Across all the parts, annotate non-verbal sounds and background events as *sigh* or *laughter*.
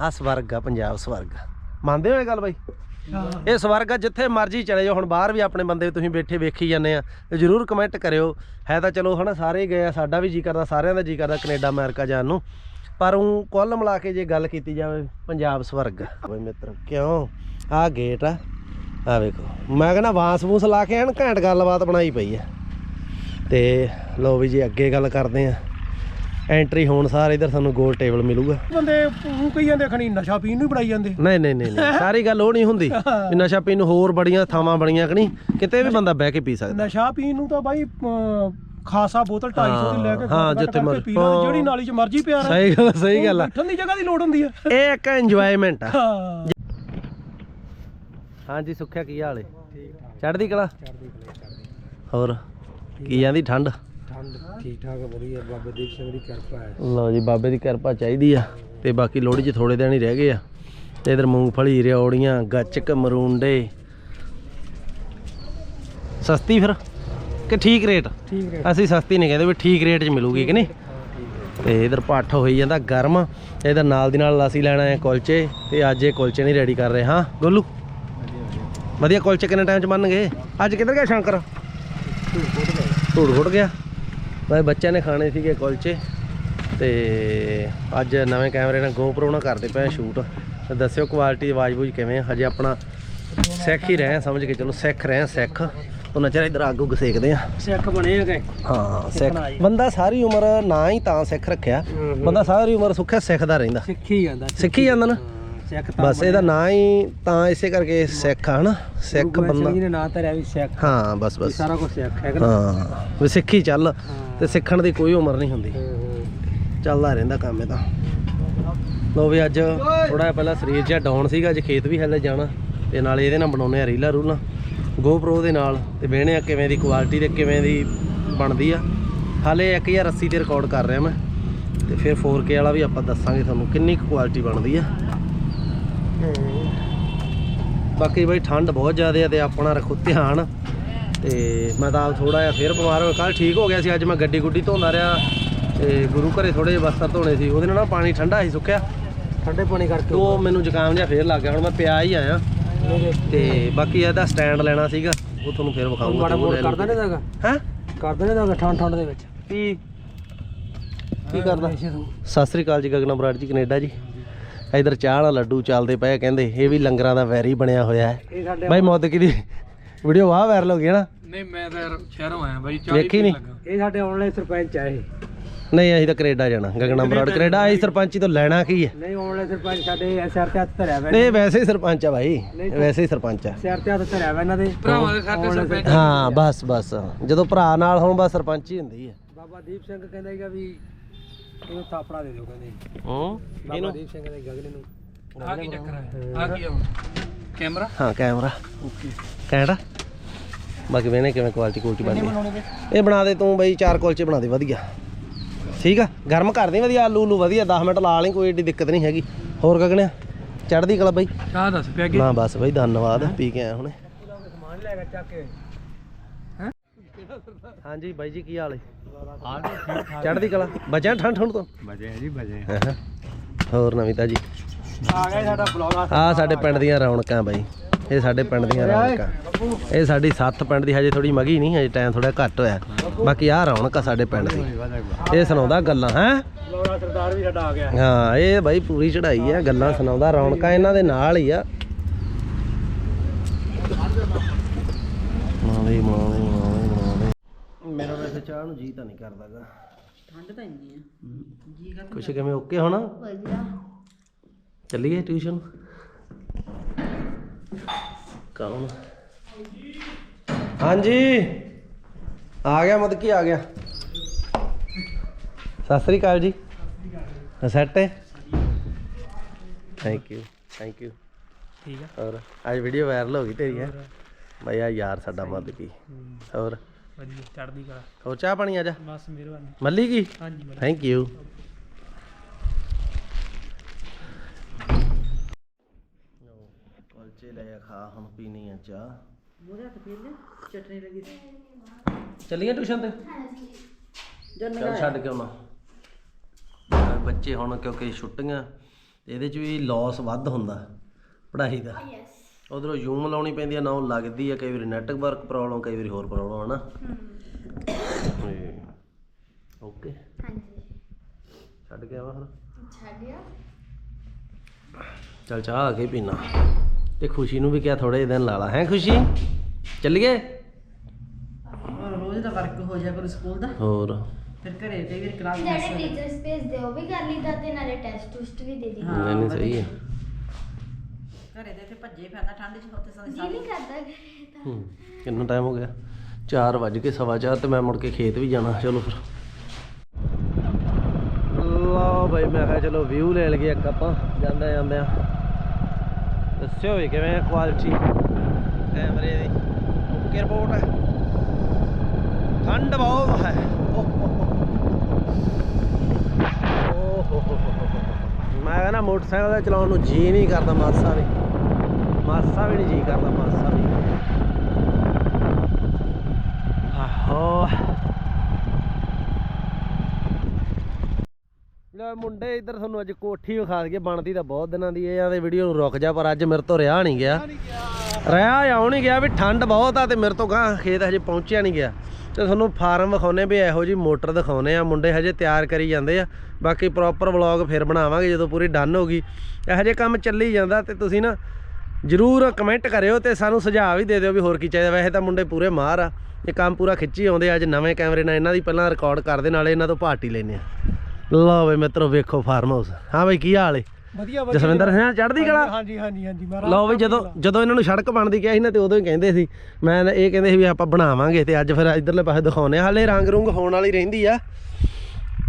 ਆ ਸਵਰਗ ਆ ਪੰਜਾਬ ਸਵਰਗ ਮੰਨਦੇ ਹੋ ਇਹ ਗੱਲ ਬਾਈ? ਇਹ ਸਵਰਗ ਆ ਜਿੱਥੇ ਮਰਜ਼ੀ ਚਲੇ ਜਾਓ ਹੁਣ ਬਾਹਰ ਵੀ ਆਪਣੇ ਬੰਦੇ ਤੁਸੀਂ ਬੈਠੇ ਵੇਖੀ ਜਾਂਦੇ ਆ ਤੇ ਜਰੂਰ ਕਮੈਂਟ ਕਰਿਓ। ਹੈ ਤਾਂ ਚਲੋ ਹਨਾ ਸਾਰੇ ਗਏ ਆ ਸਾਡਾ ਵੀ ਜੀ ਕਰਦਾ ਸਾਰਿਆਂ ਦਾ ਜੀ ਕਰਦਾ ਕੈਨੇਡਾ ਅਮਰੀਕਾ ਜਾਣ ਨੂੰ। ਪਰ ਉਹ ਕੁੱਲ ਮਿਲਾ ਕੇ ਜੇ ਗੱਲ ਕੀਤੀ ਜਾਵੇ ਪੰਜਾਬ ਸਵਰਗ ਓਏ ਮਿੱਤਰ ਕਿਉਂ? ਆ ਗੇਟ ਆ ਆ ਵੇਖੋ। ਮੈਂ ਕਹਿੰਦਾ ਵਾਂਸ ਵੂਸ ਲਾ ਕੇ ਐਨ ਘੈਂਟ ਗੱਲਬਾਤ ਬਣਾਈ ਪਈ ਆ। ਤੇ ਲੋ ਵੀ ਜੀ ਅੱਗੇ ਗੱਲ ਕਰਦੇ ਆ। ਐਂਟਰੀ ਹੋਣ ਸਾਰ ਇਧਰ ਤੁਹਾਨੂੰ ਗੋਲ ਟੇਬਲ ਮਿਲੂਗਾ। ਬੰਦੇ ਉਹ ਕਈ ਜਾਂਦੇ ਖਣੀ ਨਸ਼ਾ ਪੀਣ ਨੂੰ ਹੀ ਬੜਾਈ ਜਾਂਦੇ। ਨਹੀਂ ਨਹੀਂ ਨਹੀਂ ਨਹੀਂ। ਸਾਰੀ ਗੱਲ ਉਹ ਨਹੀਂ ਹੁੰਦੀ ਵੀ ਨਸ਼ਾ ਪੀਣ ਨੂੰ ਹੋਰ ਬੜੀਆਂ ਥਾਵਾਂ ਬਣੀਆਂ ਕਿ ਨਹੀਂ ਕਿਤੇ ਵੀ ਬੰਦਾ ਬਹਿ ਕੇ ਪੀ ਸਕਦਾ। ਨਸ਼ਾ ਪੀਣ ਨੂੰ ਤਾਂ ਬਾਈ ਅਮ, ਖਾਸਾ ਬੋਤਲ 250 ਦੀ ਲੈ ਕੇ ਹਾਂ, ਜਿੱਥੇ ਕਰਕੇ ਮਰਜ਼ੀ। ਪੀ ਲਓ, ਜਿਹੜੀ ਨਾਲੀ 'ਚ ਮਰਜ਼ੀ ਪਿਆ ਰਹੇ। ਸਹੀ ਗੱਲ ਸਹੀ ਗੱਲ ਆ। ਬੈਠਣ ਦੀ ਜਗ੍ਹਾ ਦੀ ਲੋੜ ਹੁੰਦੀ ਆ। ਇਹ ਇੱਕ ਇੰਜੋਇਮੈਂਟ ਆ। ਹਾਂ। ਹਾਂਜੀ ਸੁੱਖਿਆ ਕੀ ਹਾਲ ਏ? ਚੜ੍ਹਦੀ ਕਲਾ? ਹੋਰ ਕੀ ਜਾਂਦੀ ਠੰਡ? ਠੀਕ ਠਾਕ ਵਧੀਆ। ਬਾਬਾ ਦੀਪ ਸਿੰਘ ਦੀ ਕਿਰਪਾ ਹੈ। ਲਓ ਜੀ ਬਾਬੇ ਦੀ ਕਿਰਪਾ ਚਾਹੀਦੀ ਆ। ਤੇ ਬਾਕੀ ਲੋਹੜੀ 'ਚ ਥੋੜੇ ਦਿਨ ਹੀ ਰਹਿ ਗਏ ਆ। ਤੇ ਇਧਰ ਮੂੰਗਫਲੀ ਰਿਓੜੀਆਂ ਗੱਚਕ ਮਰੂੰਡੇ। ਸਸਤੀ ਫਿਰ? ਕਿ ਠੀਕ ਰੇਟ? ਠੀਕ ਹੈ ਅਸੀਂ ਸਸਤੀ ਨਹੀਂ ਕਹਿੰਦੇ ਵੀ ਠੀਕ ਰੇਟ 'ਚ ਮਿਲੂਗੀ ਕਿ ਨਹੀਂ? ਤੇ ਇਧਰ ਪੱਠ ਹੋਈ ਜਾਂਦਾ ਗਰਮ। ਤੇ ਇਧਰ ਨਾਲ ਦੀ ਨਾਲ ਅਸੀਂ ਲੈਣਾ ਹੈ ਕੁਲਚੇ। ਤੇ ਅੱਜ ਇਹ ਕੁਲਚੇ ਨਹੀਂ ਰੈਡੀ ਕਰ ਰਹੇ ਹਾਂ? ਗੋਲੂ? ਵਧੀਆ ਕੁਲਚੇ ਕਿੰਨੇ ਟਾਈਮ 'ਚ ਬਣਨਗੇ? ਅੱਜ ਕਿੱਧਰ ਗਿਆ ਸ਼ੰਕਰ? ਧੂੜ ਘੁੱਟ ਗਿਆ? ਬਾਈ ਬੱਚਿਆਂ ਨੇ ਖਾਣੇ ਸੀਗੇ ਕੁਲਚੇ ਤੇ ਅੱਜ ਨਵੇਂ ਕੈਮਰੇ ਨਾਲ GoPro ਨਾਲ ਕਰਦੇ ਪਏ ਸ਼ੂਟ। ਤੇ ਦੱਸਿਓ ਕੁਆਲਿਟੀ ਆਵਾਜ਼ ਬੂਝ ਕਿਵੇਂ ਹਜੇ ਆਪਣਾ ਸਿੱਖ ਹੀ ਰਹੇ ਆ ਸਮਝ ਕੇ ਚਲੋ ਸਿੱਖ ਰਹੇ ਸਿੱਖ। ਉਹਨਾਂ ਚਿਰ ਇਧਰ ਅੱਗ ਉੱਗ ਸੇਕਦੇ ਆ। ਸਿੱਖ ਬਣੇ ਹੈਗੇ ਹਾਂ ਸਿੱਖ। ਬੰਦਾ ਸਾਰੀ ਉਮਰ ਨਾ ਹੀ ਤਾਂ ਸਿੱਖ ਰੱਖਿਆ। ਬੰਦਾ ਸਾਰੀ ਉਮਰ ਸੁੱਖਿਆ ਸਿੱਖਦਾ ਰਹਿੰਦਾ। ਸਿੱਖੀ ਜਾਂਦਾ ਸਿੱਖੀ ਜਾਂਦਾ ਨਾ। ਬਸ ਇਹਦਾ ਨਾਂ ਹੀ ਤਾਂ ਇਸੇ ਕਰਕੇ ਸਿੱਖ ਆ ਹਨਾ? ਸਿੱਖ ਬੰਦਾ। ਨੇ ਨਾਂ ਧਰਿਆ ਵੀ ਸਿੱਖ। ਹਾਂ ਬਸ ਬਸ। ਸਾਰਾ ਕੁਝ ਸਿੱਖ ਹੈ ਹਾਂ ਵੀ ਸਿੱਖੀ ਚੱਲ। ਤੇ ਸਿੱਖਣ ਦੀ ਕੋਈ ਉਮਰ ਨਹੀਂ ਹੁੰਦੀ। ਚੱਲਦਾ ਰਹਿੰਦਾ ਕੰਮ ਇਹ ਤਾਂ। ਲੋ ਵੀ ਅੱਜ ਥੋੜਾ ਪਹਿਲਾਂ ਸਰੀਰ ਜਿਹਾ ਡਾਊਨ ਸੀਗਾ ਅੱਜ ਖੇਤ ਵੀ ਹੱਲੇ ਜਾਣਾ। ਤੇ ਨਾਲੇ ਇਹਦੇ ਨਾਲ ਬਣਾਉਨੇ ਆ ਰੀਲਾਂ ਰੂਲਾਂ। GoPro ਦੇ ਨਾਲ। ਤੇ ਵੇਹਣੇ ਆ ਕਿਵੇਂ ਦੀ ਕੁਆਲਿਟੀ ਤੇ ਕਿਵੇਂ ਦੀ ਬਣਦੀ ਆ। ਹਾਲੇ 1080 ਤੇ ਰਿਕਾਰਡ ਕਰ ਰਿਹਾ ਮੈਂ। ਤੇ ਫਿਰ 4K ਵਾਲਾ ਵੀ ਆਪਾਂ ਦੱਸਾਂਗੇ ਤੁਹਾਨੂੰ ਕਿੰਨੀ ਕੁ ਕੁਆਲਿਟੀ ਬਣਦੀ ਆ। ਬਾਕੀ ਬਈ ਠੰਡ ਬਹੁਤ ਜ਼ਿਆਦਾ ਆ ਤੇ ਆਪਣਾ ਰੱਖੋ ਧਿਆਨ। ਤੇ ਮੈਂ ਤਾਂ ਥੋੜਾ ਜਿਹਾ ਫੇਰ ਬਿਮਾਰ ਹੋ ਕੱਲ ਠੀਕ ਹੋ ਗਿਆ ਸੀ ਅੱਜ ਮੈਂ ਗੱਡੀ ਗੁੱਡੀ ਧੋਂਦਾ ਰਿਹਾ ਤੇ ਗੁਰੂ ਘਰੇ ਥੋੜੇ ਜਿਹੇ ਬਸਤਰ ਧੋਣੇ ਸੀ। ਉਹਦੇ ਨਾਲ ਨਾ ਪਾਣੀ ਠੰਡਾ ਸੀ ਸੁੱਕਿਆ। ਠੰਡੇ ਪਾਣੀ ਕਰਕੇ ਉਹ ਮੈਨੂੰ ਜ਼ੁਕਾਮ ਜਿਹਾ ਫੇਰ ਲੱਗ ਗਿਆ। ਹੁਣ ਮੈਂ ਪਿਆ ਹੀ ਆਇਆ। ਤੇ ਬਾਕੀ ਇਹਦਾ ਸਟੈਂਡ ਲੈਣਾ ਸੀਗਾ। ਉਹ ਤੁਹਾਨੂੰ ਫੇਰ ਵਿਖਾਉਂਗਾ ਮਾੜਾ ਮੋੜ ਕਰਦਾ ਨਹੀਂ ਦਾਗਾ ਹੈ? ਕਰਦਾ ਨਹੀਂ ਦਾਗਾ ਠੰਡ ਠੰਡ ਦੇ ਵਿੱਚ? ਕੀ? ਕੀ ਕਰਦਾ? ਸਤਿ ਸ੍ਰੀ ਅਕਾਲ ਜੀ ਗਗਨਾ ਬਰਾੜ ਜੀ ਕੈਨੇਡਾ ਜੀ। ਇਧਰ ਚਾਹ ਨਾਲ ਲੱਡੂ ਚੱਲਦੇ ਪਏ ਕਹਿੰਦੇ ਇਹ ਵੀ ਲੰਗਰਾਂ ਦਾ ਵੈਰੀ ਬਣਿਆ ਹੋਇਆ ਹੈ। ਬਾਈ ਮੌਦਕੀ ਦੀ ਵੀਡੀਓ ਵਾਹ ਵਾਇਰਲ ਹੋ ਗਈ ਹੈ ਨਾ? ਨਹੀਂ ਮੈਂ ਤਾਂ ਸ਼ਹਿਰੋਂ ਆਇਆ ਬਾਈ ਵੇਖੀ ਨਹੀਂ? ਇਹ ਸਾਡੇ ਆਨਲਾਈਨ ਸਰਪੰਚ ਆ ਇਹ। ਨਹੀਂ ਅਸੀਂ ਤਾਂ ਕੈਨੇਡਾ ਜਾਣਾ ਗਗਨਾ ਬਰਾੜ। ਕੈਨੇਡਾ ਅਸੀਂ ਸਰਪੰਚੀ ਤੋਂ ਲੈਣਾ ਕੀ ਹੈ? ਨਹੀਂ ਆਨਲਾਈਨ ਸਰਪੰਚ ਸਾਡੇ ਸਿਰ ਤੇ ਹੱਥ ਧਰਿਆ ਵਾ ਨਹੀਂ ਵੈਸੇ ਹੀ ਸਰਪੰਚ ਆ ਭਾਈ ਵੈਸੇ ਹੀ ਸਰਪੰਚ ਆ। ਸਿਰ ਤੇ ਹੱਥ ਧਰਿਆ ਵਾ ਇਹਨਾਂ ਦੇ। ਭਰਾਵਾਂ ਦੇ ਸਿਰ ਤੇ ਸਰਪੰਚ ਹਾਂ ਬਸ ਬਸ। ਜਦੋਂ ਭਰਾ ਨਾਲ ਹੋਣ ਬਸ ਸਰਪੰਚ ਹੀ ਹੁੰਦੀ ਹੈ। ਬਾਬਾ ਦੀਪ ਸਿੰਘ ਕਹਿੰਦਾ ਸੀਗਾ ਵੀ ਇਹਨੂੰ ਥਾਪੜਾ ਦੇ ਦਿਓ ਕਹਿੰਦੇ। ਹੂੰ? ਬਾਬਾ ਦੀਪ ਸਿੰਘ ਦੇ ਗਗਨ ਨੂੰ। ਆ ਕੀ ਚੱਕਰ ਹੈ? ਆ ਕੀ ਆ ਕੈਮਰਾ? ਹਾਂ ਕੈਮਰਾ। ਕੈਮਰਾ ਬਾਕੀ ਵੇਨੇ ਕਿਵੇਂ ਕੁਆਲਿਟੀ ਕੁਆਲਿਟੀ ਬਣਦੀ। ਇਹ ਬਣਾ ਦੇ ਤੂੰ ਬਈ ਚਾਰ ਕੁਲਚੇ ਬਣਾ ਦੇ ਵਧੀਆ। ਠੀਕ ਆ? ਗਰਮ ਕਰ ਦੇ ਵਧੀਆ ਆਲੂ ਆਲੂ ਵਧੀਆ। 10 ਮਿੰਟ ਲਾ ਲਈ ਕੋਈ ਏਡੀ ਦਿੱਕਤ ਨਹੀਂ ਹੈਗੀ। ਹੋਰ ਗਗਣਿਆ ਚੜ੍ਹਦੀ ਕਲਾ ਬਈ? ਚਾਹ ਦੱਸ ਪਿਆ ਨਾ ਬਸ ਬਈ ਧੰਨਵਾਦ ਪੀ ਕੇ ਆਇਆ ਹੁਣੇ। ਸਮਾਨ ਲੈ ਕੇ ਚੱਕ ਕੇ ਹਾਂਜੀ ਬਾਈ ਜੀ ਕੀ ਹਾਲ ਹੈ ਚੜ੍ਹਦੀ ਕਲਾ। ਬਚਿਆ ਠੰਡ ਠੰਡ ਤੋਂ? ਬਜੇ ਜੀ ਬਜੇ ਹੈਂ। ਹੋਰ ਨਵੀਤਾ ਜੀ ਆ ਗਿਆ ਸਾਡਾ ਬਲੌਗ ਆ ਸਾਡੇ ਪਿੰਡ ਦੀਆਂ ਰੌਣਕਾਂ ਬਾਈ। ਇਹ ਸਾਡੇ ਪਿੰਡ ਦੀਆਂ ਰੌਣਕਾਂ। ਇਹ ਸਾਡੀ ਸੱਤ ਪਿੰਡ ਦੀ ਹਜੇ ਥੋੜੀ ਮਗੀ ਨਹੀਂ ਹਜੇ ਟਾਈਮ ਥੋੜਾ ਘੱਟ ਹੋਇਆ। ਬਾਕੀ ਆ ਰੌਣਕ ਆ ਸਾਡੇ ਪਿੰਡ ਦੀ। ਇਹ ਸੁਣਾਉਂਦਾ ਗੱਲਾਂ ਹੈ? ਲੋੜਾ ਸਰਦਾਰ ਵੀ ਸਾਡਾ ਆ ਗਿਆ। ਹਾਂ ਇਹ ਬਾਈ ਪੂਰੀ ਚੜਾਈ ਆ ਗੱਲਾਂ ਸੁਣਾਉਂਦਾ ਰੌਣਕਾਂ ਇਹਨਾਂ ਦੇ ਨਾਲ ਹੀ ਆ। ਮੇਰਾ ਵੈਸੇ ਚਾਹ ਨੂੰ ਜੀ ਤਾਂ ਨਹੀਂ ਕਰਦਾਗਾ। ਠੰਡ ਤਾਂ ਇੰਨੀ ਆ। ਜੀ ਕਰ ਕੁਛ ਕਿਵੇਂ ਓਕੇ ਹੋਣਾ? ਵਧੀਆ। ਚੱਲੀਏ ਟਿਊਸ਼ਨ? ਕੌਣ? ਹਾਂਜੀ। ਆ ਗਿਆ ਮਤ ਕੀ ਆ ਗਿਆ। ਸਤਿ ਸ੍ਰੀ ਅਕਾਲ ਜੀ। ਸੈਟ ਹੈ? ਥੈਂਕ ਯੂ ਥੈਂਕ ਯੂ ਠੀਕ ਆ। ਹੋਰ ਅੱਜ ਵੀਡੀਓ ਵਾਇਰਲ ਹੋ ਗਈ ਤੇਰੀ ਹੈ। ਬਈ ਆ ਯਾਰ ਸਾਡਾ ਮਦ ਕੀ। ਹੋਰ? ਵਧੀਆ ਚੜਦੀ ਕਲਾ। ਹੋਰ ਚਾਹ ਪਾਣੀ ਆ ਜਾ। ਬਸ ਮਿਹਰਬਾਨੀ। ਮੱਲੀ ਕੀ? ਹਾਂਜੀ ਥੈਂਕ ਯੂ ਕੁਲਚੇ ਲੈ ਖਾ ਹੁਣ ਪੀਣੀ ਆ ਚਾਹ। ਮੂਰੇ ਹੱਥ ਫੇਰ ਲੈ ਚਟਨੀ ਲੱਗੀ ਸੀ ਚੱਲੀਏ ਟਿਊਸ਼ਨ ਤੇ? ਜਨ ਚੱਲ ਛੱਡ ਕੇ ਆਉਣਾ। ਬੱਚੇ ਹੁਣ ਕਿਉਂਕਿ ਛੁੱਟੀਆਂ ਇਹਦੇ 'ਚ ਵੀ ਲਾਸ ਵੱਧ ਹੁੰਦਾ ਪੜ੍ਹਾਈ ਦਾ। ਉਧਰੋਂ ਜ਼ੂਮ ਲਾਉਣੀ ਪੈਂਦੀ ਆ ਨਾ ਉਹ ਲੱਗਦੀ ਆ ਕਈ ਵਾਰੀ ਨੈਟਵਰਕ ਪ੍ਰੋਬਲਮ ਕਈ ਵਾਰੀ ਹੋਰ ਪ੍ਰੋਬਲਮ ਹਨਾ? ਓਕੇ ਹਾਂਜੀ ਛੱਡ ਕੇ ਆਵਾਂ ਫਿਰ ਛੱਡਿਆ ਚਲ ਚਾਹ ਆ ਕੇ ਪੀਣਾ ਤੇ ਖੁਸ਼ੀ ਨੂੰ ਵੀ ਕਿਹਾ ਥੋੜੇ ਦਿਨ ਲਾ ਲਾ। ਹੈ ਖੁਸ਼ੀ? ਚੱਲੀਏ? ਰੋਜ਼ ਦਾ ਵਰਕ ਹੋ ਜਾ ਕਰੋ ਸਕੂਲ ਦਾ। ਹੋਰ। ਫਿਰ ਘਰੇ ਕਈ ਵਾਰ ਕਲਾਸ ਜਿਹੜੇ ਟੀਚਰਸ ਭੇਜਦੇ ਉਹ ਵੀ ਕਰ ਲਈਦਾ ਤੇ ਨਾਲੇ ਟੈਸਟ ਟੂਸਟ ਵੀ ਦੇ ਦੀ ਨਹੀਂ ਨਹੀਂ ਸਹੀ ਹੈ। ਘਰੇ ਦੇ ਤੇ ਭੱਜੇ ਫਿਰਦਾ ਠੰਡ ਚ ਉੱਥੇ ਸਾਰੇ ਜੀ ਨਹੀਂ ਕਰਦਾ। ਕਰੇ ਤਾਂ ਹੂੰ ਕਿੰਨਾ ਟਾਈਮ ਹੋ ਗਿਆ? 4 ਵੱਜ ਕੇ ਸਵਾ ਚਾਰ ਤੇ ਮੈਂ ਮੁੜ ਕੇ ਖੇਤ ਵੀ ਜਾਣਾ। ਚਲੋ ਫਿਰ। ਲਓ ਬਈ ਮੈਂ ਕਿਹਾ ਚਲੋ ਵਿਊ ਲੈ ਲਈਏ ਇੱਕ ਆਪਾਂ। ਜਾਂਦੇ ਜਾਂਦੇ ਆ। ਦੱਸਿਓ ਵੀ ਕਿਵੇਂ ਕੁਆਲਿਟੀ ਕੈਮਰੇ ਦੀ। ਓਕੇ ਰਿਪੋਰਟ ਹੈ। ਠੰਡ ਬਹੁਤ ਹੋ। ਮੈਂ ਕਹਿੰਦਾ ਮੋਟਰਸਾਈਕਲ ਦਾ ਚਲਾਉਣ ਨੂੰ ਜੀ ਨਹੀਂ ਕਰਦਾ ਮਾਸਾ ਵੀ। ਮਾਸਾ ਵੀ ਨਹੀਂ ਜੀ ਕਰਦਾ ਮਾਸਾ ਵੀ। ਆਹੋ। ਮੁੰਡੇ ਇੱਧਰ ਤੁਹਾਨੂੰ ਅੱਜ ਕੋਠੀ ਵਿਖਾ ਦਈਏ ਬਣਦੀ ਤਾਂ ਬਹੁਤ ਦਿਨਾਂ ਦੀ ਇਹ ਆ ਤੇ ਵੀਡੀਓ ਨੂੰ ਰੁਕ ਜਾ ਪਰ ਅੱਜ ਮੇਰੇ ਤੋਂ ਰਿਹਾ ਨਹੀਂ ਗਿਆ। ਰਿਹਾ ਆਉ ਨਹੀਂ ਗਿਆ ਵੀ ਠੰਡ ਬਹੁਤ ਆ ਤੇ ਮੇਰੇ ਤੋਂ ਗਾਂ ਖੇਤ ਹਜੇ ਪਹੁੰਚਿਆ ਨਹੀਂ ਗਿਆ। ਤੇ ਤੁਹਾਨੂੰ ਫਾਰਮ ਵਿਖਾਉਨੇ ਵੀ ਇਹੋ ਜੀ ਮੋਟਰ ਦਿਖਾਉਨੇ ਆ ਮੁੰਡੇ ਹਜੇ ਤਿਆਰ ਕਰੀ ਜਾਂਦੇ ਆ। ਬਾਕੀ ਪ੍ਰੋਪਰ ਵਲੌਗ ਫਿਰ ਬਣਾਵਾਂਗੇ ਜਦੋਂ ਪੂਰੀ ਡਨ ਹੋ ਗਈ। ਇਹੋ ਜਿਹੇ ਕੰਮ ਚੱਲੀ ਜਾਂਦਾ ਤੇ ਤੁਸੀਂ ਨਾ ਜਰੂਰ ਕਮੈਂਟ ਕਰਿਓ ਤੇ ਸਾਨੂੰ ਸੁਝਾਅ ਵੀ ਦੇ ਦਿਓ ਵੀ ਹੋਰ ਕੀ ਚਾਹੀਦਾ। ਵੈਸੇ ਤਾਂ ਮੁੰਡੇ ਪੂਰੇ ਮਾਰ ਆ। ਇਹ ਕੰਮ ਪੂਰਾ ਖਿੱਚੀ ਆਉਂਦੇ। ਅੱਜ ਨਵੇਂ ਕੈਮਰੇ ਨਾਲ ਇਹਨਾਂ ਦੀ ਪਹਿਲਾਂ ਰਿਕਾਰਡ ਕਰਦੇ ਨਾਲੇ ਇਹਨਾਂ ਤੋਂ ਪਾਰਟੀ ਲੈਨੇ ਆ। ਲਓ ਬਈ ਮਿੱਤਰੋ ਵੇਖੋ ਫਾਰਮ ਹਾਊਸ ਹਾਂ ਬਈ ਕੀ ਹਾਲ ਏ? ਵਧੀਆ ਜਸਵਿੰਦਰ ਸਿੰਘ ਚੜ੍ਹਦੀ ਕਲਾ? ਹਾਂਜੀ ਹਾਂਜੀ ਹਾਂਜੀ ਮੈਂ ਲਓ ਵੀ ਜਦੋਂ ਜਦੋਂ ਇਹਨਾਂ ਨੂੰ ਸੜਕ ਬਣਦੀ ਕਿਹਾ ਸੀ ਨਾ ਤੇ ਉਦੋਂ ਹੀ ਕਹਿੰਦੇ ਸੀ ਮੈਂ ਇਹ ਕਹਿੰਦੇ ਸੀ ਵੀ ਆਪਾਂ ਬਣਾਵਾਂਗੇ ਤੇ ਅੱਜ ਫਿਰ ਇਧਰਲੇ ਪਾਸੇ ਦਿਖਾਉਨੇ ਆ ਹਾਲੇ ਰੰਗ ਰੁੰਗ ਹੋਣ ਵਾਲੀ ਰਹਿੰਦੀ ਆ।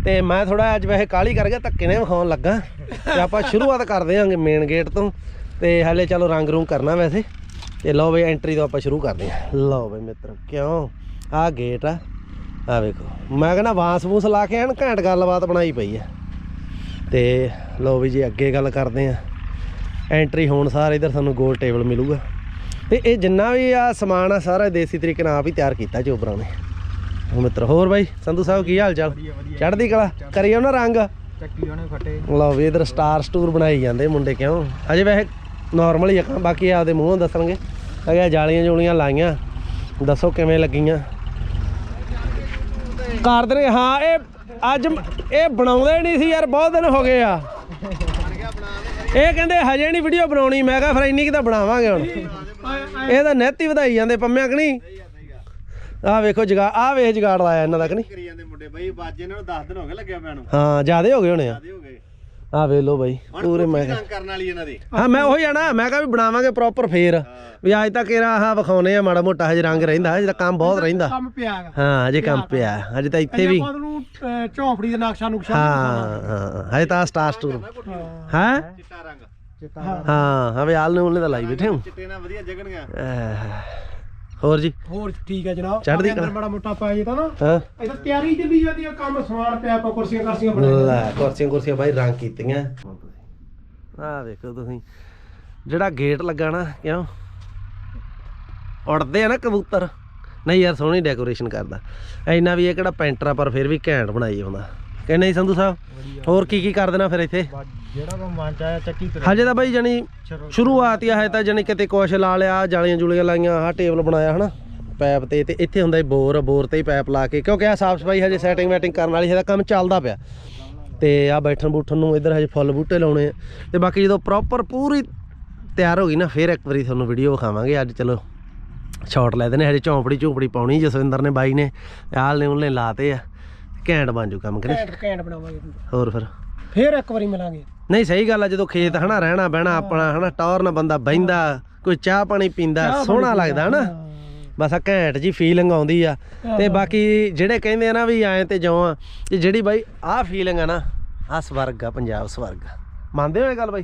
ਤੇ ਮੈਂ ਥੋੜਾ ਅੱਜ ਵੈਸੇ ਕਾਲੀ ਕਰ ਗਿਆ ਧੱਕੇ ਨੇ ਵਿਖਾਉਣ ਲੱਗਾ। ਤੇ ਆਪਾਂ ਸ਼ੁਰੂਆਤ ਕਰਦੇ ਆਂਗੇ ਮੇਨ ਗੇਟ ਤੋਂ। ਤੇ ਹਾਲੇ ਚਲੋ ਰੰਗ ਰੁੰਗ ਕਰਨਾ ਵੈਸੇ। ਤੇ ਲਓ ਬਈ ਐਂਟਰੀ ਤੋਂ ਆਪਾਂ ਸ਼ੁਰੂ ਕਰਦੇ ਆਂ ਲਓ ਬਈ ਮਿੱਤਰੋ ਕਿਉਂ? ਆਹ ਗੇਟ ਆ। ਆ ਵੇਖੋ। ਮੈਂ ਕਹਿੰਦਾ ਵਾਂਸ ਵੂਸ ਲਾ ਕੇ ਐਨ ਘੈਂਟ ਗੱਲਬਾਤ ਬਣਾਈ ਪਈ ਆ। ਤੇ ਲਓ ਵੀ ਜੀ ਅੱਗੇ ਗੱਲ ਕਰਦੇ ਆ ਐਂਟਰੀ ਹੋਣ ਸਾਰ ਇਧਰ ਤੁਹਾਨੂੰ ਗੋਲ ਟੇਬਲ ਮਿਲੂਗਾ। ਤੇ ਇਹ ਜਿੰਨਾ ਵੀ ਆ ਸਮਾਨ ਆ ਸਾਰਾ ਦੇਸੀ ਤਰੀਕੇ ਨਾਲ ਆਪ ਹੀ ਤਿਆਰ ਕੀਤਾ ਚੋਬਰਾਂ ਨੇ। ਮਿੱਤਰ ਹੋਰ ਬਾਈ ਸੰਧੂ ਸਾਹਿਬ ਕੀ ਹਾਲ ਚਾਲ? ਚੜ੍ਹਦੀ ਕਲਾ? ਕਰੀ ਉਹਨਾਂ ਰੰਗ? ਚੱਕੀ ਉਹਨੇ ਫਟੇ। ਲਓ ਵੀ ਇਧਰ ਸਟਾਰ ਸਟੂਰ ਬਣਾਈ ਜਾਂਦੇ ਮੁੰਡੇ ਕਿਉਂ? ਅਜੇ ਵੈਸੇ ਨਾਰਮਲ ਹੀ ਆ ਬਾਕੀ ਆਪਦੇ ਮੂੰਹੋਂ ਦੱਸਣਗੇ। ਅਗੇ ਜਾਲੀਆਂ ਜੂਲੀਆਂ ਲਾਈਆਂ ਦੱਸੋ ਕਿਵੇਂ ਲੱਗੀਆਂ? ਕਰ ਦੇਣਗੇ ਹਾਂ ਇਹ ਅੱਜ ਇਹ ਬਣਾਉਂਦੇ ਨਹੀਂ ਸੀ ਯਾਰ ਬਹੁਤ ਦਿਨ ਹੋ ਗਏ ਆ। ਇਹ ਕਹਿੰਦੇ ਹਜੇ ਨਹੀਂ ਵੀਡੀਓ ਬਣਾਉਣੀ ਮੈਂ ਕਿਹਾ ਫਿਰ ਇੰਨੀ ਕਿ ਤਾਂ ਬਣਾਵਾਂਗੇ ਹੁਣ। ਇਹ ਤਾਂ ਨੈਤੀ ਵਧਾਈ ਜਾਂਦੇ ਪੰਮਿਆਂ ਕਿ ਨਹੀਂ? ਆਹ ਵੇਖੋ ਜਗਾ ਆਹ ਵੇਖ ਜਗਾੜ ਲਾਇਆ ਇਹਨਾਂ ਦਾ ਕਿ ਨਹੀਂ? ਕਰੀ ਜਾਂਦੇ ਮੁੰਡੇ ਬਈ ਬਾਜੇ ਇਹਨਾਂ ਨੂੰ 10 ਦਿਨ ਹੋ ਗਏ ਲੱਗਿਆ ਪਿਆ ਨੂੰ। ਹਾਂ ਜਿਆਦੇ ਹੋ ਗਏ ਹੋਣੇ ਆ। ਆਦੇ ਹੋ ਗਏ। ਆਹ ਵੇਖ ਲਓ ਬਾਈ ਪੂਰੇ ਮੈਂ ਕਰਨ ਵਾਲੀ ਇਹਨਾਂ ਦੀ। ਹਾਂ ਮੈਂ ਉਹੀ ਆਣਾ ਮੈਂ ਕਿਹਾ ਵੀ ਬਣਾਵਾਂਗੇ ਪ੍ਰੋਪਰ ਫੇਰ। ਵੀ ਅੱਜ ਤੱਕ ਇਹਦਾ ਆਹ ਵਿਖਾਉਨੇ ਆ ਮਾੜਾ ਮੋਟਾ ਹਜੇ ਰੰਗ ਰਹਿੰਦਾ ਹਜੇ ਤਾਂ ਕੰਮ ਬਹੁਤ ਰਹਿੰਦਾ। ਕੰਮ ਪਿਆ ਹੈਗਾ। ਹਾਂ ਹਜੇ ਕੰਮ ਪਿਆ ਹਜੇ ਤਾਂ ਇੱਥੇ ਵੀ। ਆਪਾਂ ਨੂੰ ਅਹ, ਝੌਂਪੜੀ ਦਾ ਨਕਸ਼ਾ ਨੁਕਸ਼ਾ ਹਾਂ ਹਾਂ ਹਜੇ ਤਾਂ ਸਟਾਰ ਸਟੂਰ ਹਾਂ ਚਿੱਟਾ ਰੰਗ ਹਾਂ? ਹਾਂ। ਵੀ ਆਲ ਨੇ ਉਹਨੇ ਤਾਂ ਲਾਈ ਬੈਠੇ ਹਾਂ ਚਿੱਟੇ ਨਾਲ ਵਧੀਆ ਜਗਣਗੇ ਹੋਰ ਜੀ? ਹੋਰ ਠੀਕ ਹੈ ਜਨਾਬ। ਚੜ੍ਹਦੀ ਕਲਾ। ਬੜਾ ਮੋਟਾ ਪੈ ਜੇ ਤਾਂ ਨਾ। ਹਾਂ। ਇਹਦਾ ਤਿਆਰੀ ਚੱਲੀ ਜਾਂਦੀ ਆ ਕੰਮ ਸਮਾਨ ਪਿਆ ਆਪਾਂ ਕੁਰਸੀਆਂ ਕਰਸੀਆਂ ਬਣਾ ਲੈ ਕੁਰਸੀਆਂ ਕੁਰਸੀਆਂ ਬਾਈ ਰੰਗ ਕੀਤੀਆਂ। ਆਹ ਵੇਖੋ ਤੁਸੀਂ। ਜਿਹੜਾ ਗੇਟ ਲੱਗਾ ਨਾ ਕਿਉਂ? ਉੜਦੇ ਆ ਨਾ ਕਬੂਤਰ। ਨਹੀਂ ਯਾਰ ਸੋਹਣੀ ਡੈਕੋਰੇਸ਼ਨ ਕਰਦਾ। ਐਨਾ ਵੀ ਇਹ ਕਿਹੜਾ ਪੈਂਟਰ ਆ ਪਰ ਫਿਰ ਵੀ ਘੈਂਟ ਬਣਾਈ ਆਉਂਦਾ। ਕਿ ਨਹੀਂ ਸੰਧੂ ਸਾਹਿਬ ਹੋਰ ਕੀ ਕੀ ਕਰ ਦੇਣਾ ਫਿਰ ਇੱਥੇ? ਜਿਹੜਾ ਕੋ ਮਨ ਚ ਆਇਆ ਚੱਕੀ ਹਜੇ ਤਾਂ ਬਾਈ ਜਣੀ ਸ਼ੁਰੂਆਤ ਹੀ ਆ ਹਜੇ ਤਾਂ ਜਣੀ ਕਿਤੇ ਕੁਛ ਲਾ ਲਿਆ ਜਾਲੀਆਂ ਜੁਲੀਆਂ ਲਾਈਆਂ ਆਹ ਟੇਬਲ ਬਣਾਇਆ ਹਨਾ ਪੈਪ ਤੇ ਤੇ ਇੱਥੇ ਹੁੰਦਾ ਬੋਰ ਬੋਰ ਤੇ ਹੀ ਪੈਪ ਲਾ ਕੇ ਕਿਉਂਕਿ ਆ ਸਾਫ਼ ਸਫ਼ਾਈ ਹਜੇ ਸੈਟਿੰਗ ਵੈਟਿੰਗ ਕਰਨ ਵਾਲੀ ਇਹਦਾ ਕੰਮ ਚੱਲਦਾ ਪਿਆ। ਤੇ ਆ ਬੈਠਣ ਬੂਠਣ ਨੂੰ ਇੱਧਰ ਹਜੇ ਫੁੱਲ ਬੂਟੇ ਲਾਉਣੇ ਆ। ਤੇ ਬਾਕੀ ਜਦੋਂ ਪ੍ਰੋਪਰ ਪੂਰੀ ਤਿਆਰ ਹੋ ਗਈ ਨਾ ਫਿਰ ਇੱਕ ਵਾਰੀ ਤੁਹਾਨੂੰ ਵੀਡੀਓ ਵਿਖਾਵਾਂਗੇ। ਅੱਜ ਚਲੋ ਸ਼ਾਟ ਲੈ ਦੇਣੇ ਹਜੇ ਝੌਂਪੜੀ ਝੂਪੜੀ ਪਾਉਣੀ ਜਸਵਿੰਦਰ ਨੇ ਬਾਈ ਨੇ ਆਲ ਨੇ ਉਹਨੇ ਲਾਤੇ ਆ। ਘੈਂਟ ਬਣ ਜੂ ਕੰਮ ਕਰੇ ਘੈਂਟ ਘੈਂਟ ਬਣਾਵਾਂਗੇ ਹੋਰ ਫਿਰ? ਫੇਰ ਇੱਕ ਵਾਰੀ ਮਿਲਾਂਗੇ। ਨਹੀਂ ਸਹੀ ਗੱਲ ਆ ਜਦੋਂ ਖੇਤ ਹਨਾ ਰਹਿਣਾ ਬਹਿਣਾ ਆਪਣਾ ਹਨਾ ਟੌਰ ਨਾਲ ਬੰਦਾ ਬਹਿੰਦਾ ਕੋਈ ਚਾਹ ਪਾਣੀ ਪੀਂਦਾ ਸੋਹਣਾ ਲੱਗਦਾ ਹਨਾ। ਬਸ ਆ ਘੈਂਟ ਜੀ ਫੀਲਿੰਗ ਆਉਂਦੀ ਆ। ਤੇ ਬਾਕੀ ਜਿਹੜੇ ਕਹਿੰਦੇ ਆ ਨਾ ਵੀ ਐਂ ਤੇ ਜਿਉਂ ਆ ਤੇ ਜਿਹੜੀ ਬਾਈ ਆਹ ਫੀਲਿੰਗ ਆ ਨਾ ਆਹ ਸਵਰਗ ਆ ਪੰਜਾਬ ਸਵਰਗ। ਮੰਨਦੇ ਹੋ ਇਹ ਗੱਲ ਬਾਈ?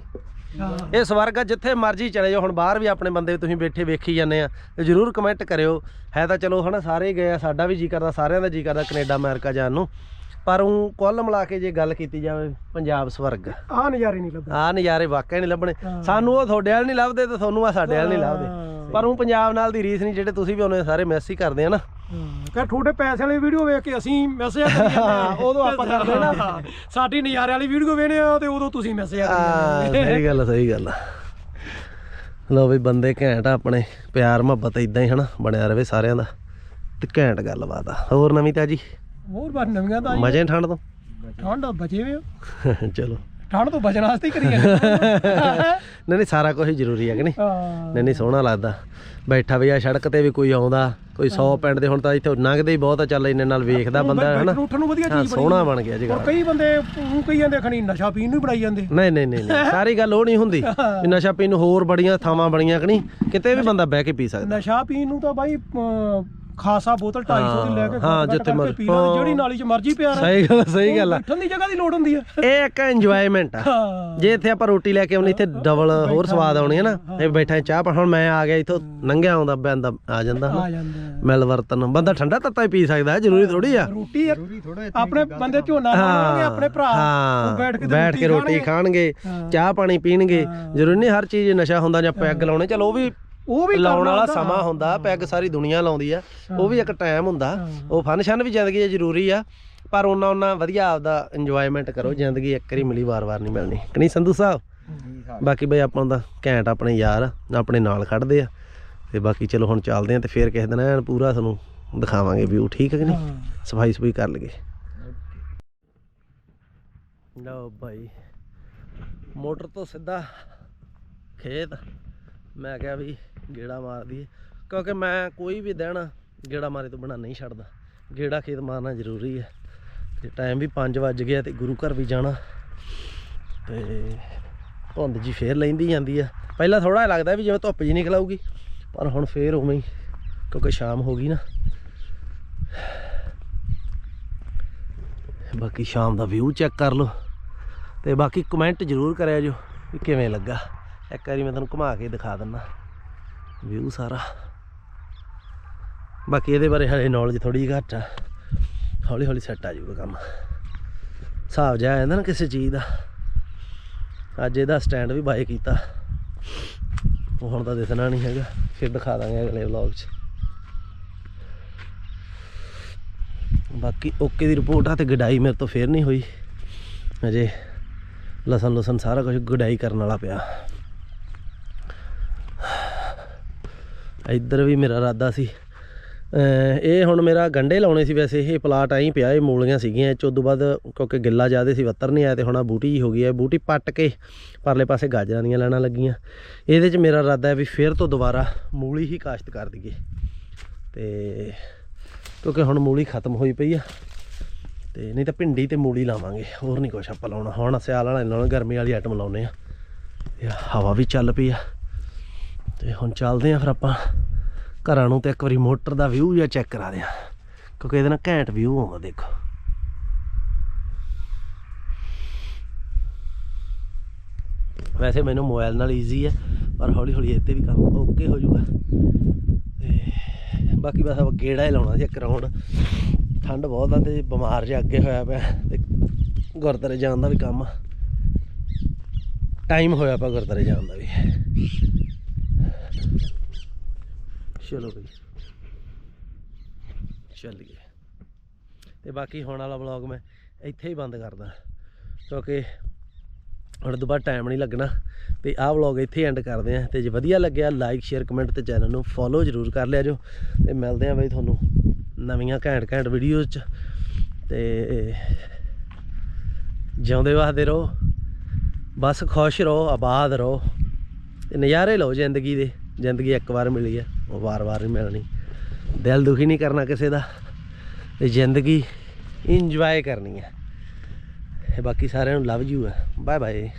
ਇਹ ਸਵਰਗ ਆ ਜਿੱਥੇ ਮਰਜ਼ੀ ਚਲੇ ਜਾਓ ਹੁਣ ਬਾਹਰ ਵੀ ਆਪਣੇ ਬੰਦੇ ਤੁਸੀਂ ਬੈਠੇ ਵੇਖੀ ਜਾਂਦੇ ਆ ਤੇ ਜਰੂਰ ਕਮੈਂਟ ਕਰਿਓ। ਹੈ ਤਾਂ ਚਲੋ ਹਨਾ ਸਾਰੇ ਗਏ ਆ ਸਾਡਾ ਵੀ ਜੀ ਕਰਦਾ ਸਾਰਿਆਂ ਦਾ ਜੀ ਕਰਦਾ ਕੈਨੇਡਾ ਅਮਰੀਕਾ ਜਾਣ ਨੂੰ। ਪਰ ਉਹ ਕੁੱਲ ਮਿਲਾ ਕੇ ਜੇ ਗੱਲ ਕੀਤੀ ਜਾਵੇ ਪੰਜਾਬ ਸਵਰਗ। ਆ ਨਜ਼ਾਰੇ ਨਹੀਂ ਲੱਭਦੇ। ਆ ਨਜ਼ਾਰੇ ਵਾਕਿਆ ਨਹੀਂ ਲੱਭਣੇ। ਸਾਨੂੰ ਉਹ ਤੁਹਾਡੇ ਵਾਲ ਨਹੀਂ ਲੱਭਦੇ ਤੇ ਤੁਹਾਨੂੰ ਆ ਸਾਡੇ ਵਾਲ ਨਹੀਂ ਲੱਭਦੇ। ਪਰ ਉਹ ਪੰਜਾਬ ਨਾਲ ਦੀ ਰੀਸ ਨਹੀਂ ਜਿਹੜੇ ਤੁਸੀਂ ਵੀ ਉਹਨੇ ਸਾਰੇ ਮਿਸ ਹੀ ਕਰਦੇ ਆ ਨਾ। ਕਿ ਤੁਹਾਡੇ ਪੈਸੇ ਵਾਲੀ ਵੀਡੀਓ ਵੇਖ ਕੇ ਅਸੀਂ ਮੈਸੇਜ ਕਰੀ ਜਾਂਦੇ ਹਾਂ, ਉਦੋਂ ਆਪਾਂ ਕਰਦੇ ਨਾ। ਹਾਂ, ਸਾਡੀ ਨਜ਼ਾਰੇ ਵਾਲੀ ਵੀਡੀਓ ਵੇਖਦੇ ਆ ਤੇ ਉਦੋਂ ਤੁਸੀਂ ਮੈਸੇਜ ਆ ਕਰੀ ਜਾਂਦੇ ਸਹੀ ਗੱਲ ਆ, ਸਹੀ ਗੱਲ ਆ। ਲੋ ਵੀ ਬੰਦੇ ਘੈਂਟ ਆ ਆਪਣੇ ਪਿਆਰ ਮੁਹੱਬਤ ਇਦਾਂ ਹੀ ਹਨਾ ਬਣਿਆ ਰਵੇ ਸਾਰਿਆਂ ਦਾ ਤੇ ਘੈਂਟ ਗੱਲਬਾਤ ਆ। ਹੋਰ ਨਵੀਂ ਤਾਜੀ? ਹੋਰ ਬਾਰ ਨਵੀਆਂ ਤਾਂ ਮਜ਼ੇ ਠੰਡ ਤੋਂ? ਠੰਡ ਬਚੇ ਵੇ। ਚਲੋ। ਠੰਡ ਤੋਂ ਬਚਣ ਵਾਸਤੇ ਹੀ ਕਰੀ ਜਾਂਦੇ *laughs* ਨਹੀਂ ਨਹੀਂ ਸਾਰਾ ਕੁਝ ਜ਼ਰੂਰੀ ਹੈ ਕਿ ਨਹੀਂ? ਨਹੀਂ ਨਹੀਂ ਸੋਹਣਾ ਲੱਗਦਾ। ਬੈਠਾ ਵੀ ਆ ਸੜਕ ਤੇ ਵੀ ਕੋਈ ਆਉਂਦਾ ਕੋਈ 100 ਪਿੰਡ ਦੇ ਹੁਣ ਤਾਂ ਇੱਥੇ ਲੰਘਦੇ ਹੀ ਬਹੁਤ ਆ ਚੱਲ ਇੰਨੇ ਨਾਲ ਵੇਖਦਾ ਬੰਦਾ ਹਨਾ? ਉੱਠਣ ਨੂੰ ਵਧੀਆ ਚੀਜ਼ ਬਣੀ ਸੋਹਣਾ ਬਣ ਗਿਆ ਜੀ ਕਈ ਬੰਦੇ ਉਹ ਕਈ ਜਾਂਦੇ ਖਣੀ ਨਸ਼ਾ ਪੀਣ ਨੂੰ ਬਣਾਈ ਜਾਂਦੇ। ਨਹੀਂ ਨਹੀਂ ਨਹੀਂ ਸਾਰੀ ਗੱਲ ਉਹ ਨਹੀਂ ਹੁੰਦੀ ਵੀ ਨਸ਼ਾ ਪੀਣ ਨੂੰ ਹੋਰ ਬੜੀਆਂ ਥਾਵਾਂ ਬਣੀਆਂ ਕਿ ਨਹੀਂ? ਕਿਤੇ ਵੀ ਬੰਦਾ ਬਹਿ ਕੇ ਪੀ ਸਕਦਾ। ਨਸ਼ਾ ਪੀਣ ਨੂੰ ਤਾਂ ਬਾਈ ਖਾਸਾ ਬੋਤਲ 250 ਦੀ ਲੈ ਕੇ ਹਾਂ, ਜਿੱਥੇ ਕਰਕੇ ਮਰ- ਪੀ ਲਓ, ਜਿਹੜੀ ਨਾਲੀ 'ਚ ਮਰਜ਼ੀ ਪਿਆ ਰਹੇ। ਸਹੀ ਗੱਲ ਸਹੀ ਗੱਲ ਆ। ਬੈਠਣ ਦੀ ਜਗ੍ਹਾ ਦੀ ਲੋੜ ਹੁੰਦੀ ਆ। ਇਹ ਇੱਕ ਇੰਜੋਇਮੈਂਟ ਆ। ਹਾਂ। ਜੇ ਇੱਥੇ ਆਪਾਂ ਰੋਟੀ ਲੈ ਕੇ ਆਉਣੀ ਇੱਥੇ ਡਬਲ ਹੋਰ ਸਵਾਦ ਆਉਣੀ ਹੈ ਨਾ ਇਹ ਬੈਠਾ ਚਾਹ ਪਾ ਹੁਣ ਮੈਂ ਆ ਗਿਆ ਇੱਥੋਂ ਲੰਘਿਆ ਆਉਂਦਾ ਬੰਦਾ ਆ ਜਾਂਦਾ ਆ ਜਾਂਦਾ। ਮਿਲ ਵਰਤਨ ਬੰਦਾ ਠੰਡਾ ਤੱਤਾ ਹੀ ਪੀ ਸਕਦਾ ਜ਼ਰੂਰੀ ਥੋੜੀ ਆ। ਰੋਟੀ ਯਾਰ ਆਪਣੇ ਬੰਦੇ ਝੋਨਾ ਲਾਉਣਗੇ ਆਪਣੇ ਭਰਾ ਹਾਂ ਉਹ ਬੈਠ ਕੇ ਤੇ ਬੈਠ ਕੇ ਰੋਟੀ ਖਾਣਗੇ। ਚਾਹ ਪਾਣੀ ਪੀਣਗੇ ਜ਼ਰੂਰੀ ਨਹੀਂ ਹਰ ਚੀਜ਼ ਨਸ਼ਾ ਹੁੰਦਾ ਜਾਂ ਪੈਗ ਲਾਉਣੇ ਚਲ ਉਹ ਵੀ ਉਹ ਵੀ ਲਾਉਣ ਵਾਲਾ। ਸਮਾਂ ਹੁੰਦਾ ਪੈਗ ਸਾਰੀ ਦੁਨੀਆ ਲਾਉਂਦੀ ਆ। ਉਹ ਵੀ ਇੱਕ ਟਾਈਮ ਹੁੰਦਾ। ਉਹ ਫਨ ਵੀ ਜ਼ਿੰਦਗੀ 'ਚ ਜ਼ਰੂਰੀ ਆ ਪਰ ਉਹਨਾਂ ਉਹਨਾਂ ਵਧੀਆ ਆਪਦਾ ਇੰਜੋਇਮੈਂਟ ਕਰੋ ਜ਼ਿੰਦਗੀ ਇੱਕ ਵਾਰੀ ਮਿਲੀ ਵਾਰ-ਵਾਰ ਨਹੀਂ ਮਿਲਣੀ। ਕਿ ਨਹੀਂ ਸੰਧੂ ਸਾਹਿਬ? ਬਾਕੀ ਬਈ ਆਪਾਂ ਦਾ ਘੈਂਟ ਆਪਣੇ ਯਾਰ ਆਪਣੇ ਨਾਲ ਖੜਦੇ ਆ। ਤੇ ਬਾਕੀ ਚਲੋ ਹੁਣ ਚੱਲਦੇ ਆ ਤੇ ਫੇਰ ਕਿਸੇ ਦਿਨ ਐਨ ਪੂਰਾ ਤੁਹਾਨੂੰ ਦਿਖਾਵਾਂਗੇ ਵਿਊ ਠੀਕ ਹੈ ਕਿ ਨਹੀਂ। ਸਫ਼ਾਈ ਸਫ਼ਾਈ ਕਰ ਲਈਏ। ਲਓ ਭਾਈ ਮੋਟਰ ਤੋਂ ਸਿੱਧਾ ਖੇਤ। ਮੈਂ ਕਿਹਾ ਵੀ ਗੇੜਾ ਮਾਰ ਦਈਏ। ਕਿਉਂਕਿ ਮੈਂ ਕੋਈ ਵੀ ਦਿਨ ਗੇੜਾ ਮਾਰੇ ਤੋਂ ਬਿਨਾ ਨਹੀਂ ਛੱਡਦਾ। ਗੇੜਾ ਖੇਤ ਮਾਰਨਾ ਜ਼ਰੂਰੀ ਹੈ। ਤੇ ਟਾਈਮ ਵੀ 5 ਵੱਜ ਗਿਆ ਤੇ ਗੁਰੂ ਘਰ ਵੀ ਜਾਣਾ। ਤੇ ਧੁੰਦ ਜੀ ਫੇਰ ਲੈਂਦੀ ਜਾਂਦੀ ਆ। ਪਹਿਲਾਂ ਥੋੜਾ ਜਿਹਾ ਲੱਗਦਾ ਵੀ ਜਿਵੇਂ ਧੁੱਪ ਜੀ ਨਿਕਲ ਆਊਗੀ, ਪਰ ਹੁਣ ਫੇਰ ਉਵੇਂ ਹੀ, ਕਿਉਂਕਿ ਸ਼ਾਮ ਹੋ ਗਈ ਨਾ। ਬਾਕੀ ਸ਼ਾਮ ਦਾ ਵਿਊ ਚੈੱਕ ਕਰ ਲਓ। ਤੇ ਬਾਕੀ ਕਮੈਂਟ ਜ਼ਰੂਰ ਕਰਿਆ ਜੋ ਵੀ ਕਿਵੇਂ ਲੱਗਾ। ਇੱਕ ਵਾਰੀ ਮੈਂ ਤੁਹਾਨੂੰ ਘੁਮਾ ਕੇ ਦਿਖਾ ਦਿੰਦਾ ਵਿਊ ਸਾਰਾ। ਬਾਕੀ ਇਹਦੇ ਬਾਰੇ ਹਲੇ ਨੌਲੇਜ ਥੋੜੀ ਜਿਹੀ ਘੱਟ ਆ। ਹੌਲੀ ਹੌਲੀ ਸੈੱਟ ਆ ਜਾਊਗਾ ਕੰਮ। ਹਿਸਾਬ ਜਿਹਾ ਆ ਨਾ ਕਿਸੇ ਚੀਜ਼ ਦਾ। ਅੱਜ ਇਹਦਾ ਸਟੈਂਡ ਵੀ ਬਾਏ ਕੀਤਾ। ਉਹ ਹੁਣ ਤਾਂ ਦਿਸਣਾ ਨਹੀਂ ਹੈਗਾ। ਫਿਰ ਦਿਖਾ ਦਾਂਗੇ ਅਗਲੇ ਵਲੌਗ 'ਚ। ਬਾਕੀ ਓਕੇ ਦੀ ਰਿਪੋਰਟ ਆ ਤੇ ਗਡਾਈ ਮੇਰੇ ਤੋਂ ਫੇਰ ਨਹੀਂ ਹੋਈ। ਅਜੇ ਲਸਣ ਲਸਣ ਸਾਰਾ ਕੁਝ ਗਡਾਈ ਕਰਨ ਵਾਲਾ ਪਿਆ। ਇੱਧਰ ਵੀ ਮੇਰਾ ਇਰਾਦਾ ਸੀ। ਇਹ ਹੁਣ ਮੇਰਾ ਗੰਡੇ ਲਾਉਣੇ ਸੀ ਵੈਸੇ, ਇਹ ਪਲਾਟ ਆਈ ਪਿਆ, ਇਹ ਮੂਲੀਆਂ ਸੀਗੀਆਂ, ਇਹ 'ਚ ਉਦੋਂ ਬਾਅਦ ਕਿਉਂਕਿ ਗਿੱਲਾ ਜ਼ਿਆਦਾ ਸੀ, ਵੱਤਰ ਨਹੀਂ ਆਇਆ ਤੇ ਹੁਣ ਆ ਬੂਟੀ ਹੀ ਹੋ ਗਈ ਹੈ ਬੂਟੀ ਪੱਟ ਕੇ ਪਰਲੇ ਪਾਸੇ ਗਾਜਰਾਂ ਦੀਆਂ ਲੈਣਾ ਲੱਗੀਆਂ। ਇਹਦੇ 'ਚ ਮੇਰਾ ਇਰਾਦਾ ਹੈ ਵੀ ਫਿਰ ਤੋਂ ਦੁਬਾਰਾ ਮੂਲੀ ਹੀ ਕਾਸ਼ਤ ਕਰ ਦਈਏ। ਤੇ ਕਿਉਂਕਿ ਹੁਣ ਮੂਲੀ ਖਤਮ ਹੋਈ ਪਈ ਆ, ਤੇ ਨਹੀਂ ਤਾਂ ਭਿੰਡੀ ਤੇ ਮੂਲੀ ਲਾਵਾਂਗੇ, ਹੋਰ ਨਹੀਂ ਕੁਛ ਆਪਾਂ ਲਾਉਣਾ। ਹੁਣ ਸਿਆਲ ਵਾਲਾ ਇਹਨਾਂ ਗਰਮੀ ਵਾਲੀ ਆਈਟਮ ਲਾਉਨੇ ਆ। ਤੇ ਹਵਾ ਵੀ ਚੱਲ ਪਈ ਆ। ਤੇ ਹੁਣ ਚੱਲਦੇ ਆ ਫਿਰ ਆਪਾਂ ਘਰਾਂ ਨੂੰ ਤੇ ਇੱਕ ਵਾਰੀ ਮੋਟਰ ਦਾ ਵਿਊ ਜਿਹਾ ਚੈੱਕ ਕਰਾ ਦਿਆਂ ਕਿਉਂਕਿ ਇਹਦੇ ਨਾਲ ਘੈਂਟ ਵਿਊ ਆਉਂਦਾ, ਦੇਖੋ। ਵੈਸੇ ਮੈਨੂੰ ਮੋਬਾਈਲ ਨਾਲ ਈਜ਼ੀ ਹੈ, ਪਰ ਹੌਲੀ ਹੌਲੀ ਇੱਥੇ ਵੀ ਕੰਮ ਓਕੇ ਹੋ ਜਾਊਗਾ। ਤੇ ਬਾਕੀ ਬਸ ਆਪਾਂ ਗੇੜਾ ਹੀ ਲਾਉਣਾ ਸੀ ਇੱਕ ਰਾਉਂਡ ਠੰਡ ਬਹੁਤ ਆ ਤੇ ਬਿਮਾਰ ਜਿਹਾ ਅੱਗੇ ਹੋਇਆ ਪਿਆ, ਤੇ ਗੁਰਦੁਆਰੇ ਜਾਣ ਦਾ ਵੀ ਕੰਮ ਟਾਈਮ ਹੋਇਆ ਪਿਆ ਗੁਰਦੁਆਰੇ ਜਾਣ ਦਾ ਵੀ। ਚਲੋ ਬਈ। ਚੱਲੀਏ ਤੇ ਬਾਕੀ ਹੁਣ ਵਾਲਾ ਵਲੌਗ ਮੈਂ ਇੱਥੇ ਹੀ ਬੰਦ ਕਰਦਾ। ਕਿਉਂਕਿ ਹੁਣ ਤੋਂ ਬਾਅਦ ਟਾਈਮ ਨਹੀਂ ਲੱਗਣਾ। ਤੇ ਆਹ ਵਲੌਗ ਇੱਥੇ ਐਂਡ ਕਰਦੇ ਆ ਤੇ ਜੇ ਵਧੀਆ ਲੱਗਿਆ ਲਾਈਕ ਸ਼ੇਅਰ ਕਮੈਂਟ ਤੇ ਚੈਨਲ ਨੂੰ ਫੋਲੋ ਜ਼ਰੂਰ ਕਰ ਲਿਆ ਜੋ ਤੇ ਮਿਲਦੇ ਆ ਬਈ ਤੁਹਾਨੂੰ ਨਵੀਆਂ ਘੈਂਟ ਘੈਂਟ ਵੀਡੀਓਜ਼ ਚ। ਤੇ ਜਿਉਂਦੇ ਵਸਦੇ ਰਹੋ। ਬਸ ਖੁਸ਼ ਰਹੋ, ਆਬਾਦ ਰਹੋ। ਤੇ ਨਜ਼ਾਰੇ ਲਓ ਜ਼ਿੰਦਗੀ ਦੇ। ਜ਼ਿੰਦਗੀ ਇੱਕ ਵਾਰ ਮਿਲੀ ਹੈ ਉਹ ਵਾਰ-ਵਾਰ ਨਹੀਂ ਮਿਲਣੀ। ਦਿਲ ਦੁਖੀ ਨਹੀਂ ਕਰਨਾ ਕਿਸੇ ਦਾ, ਤੇ ਜ਼ਿੰਦਗੀ ਇੰਜੋਏ ਕਰਨੀ ਹੈ ਤੇ ਬਾਕੀ ਸਾਰਿਆਂ ਨੂੰ ਲਵ ਯੂ ਹੈ ਬਾਏ ਬਾਏ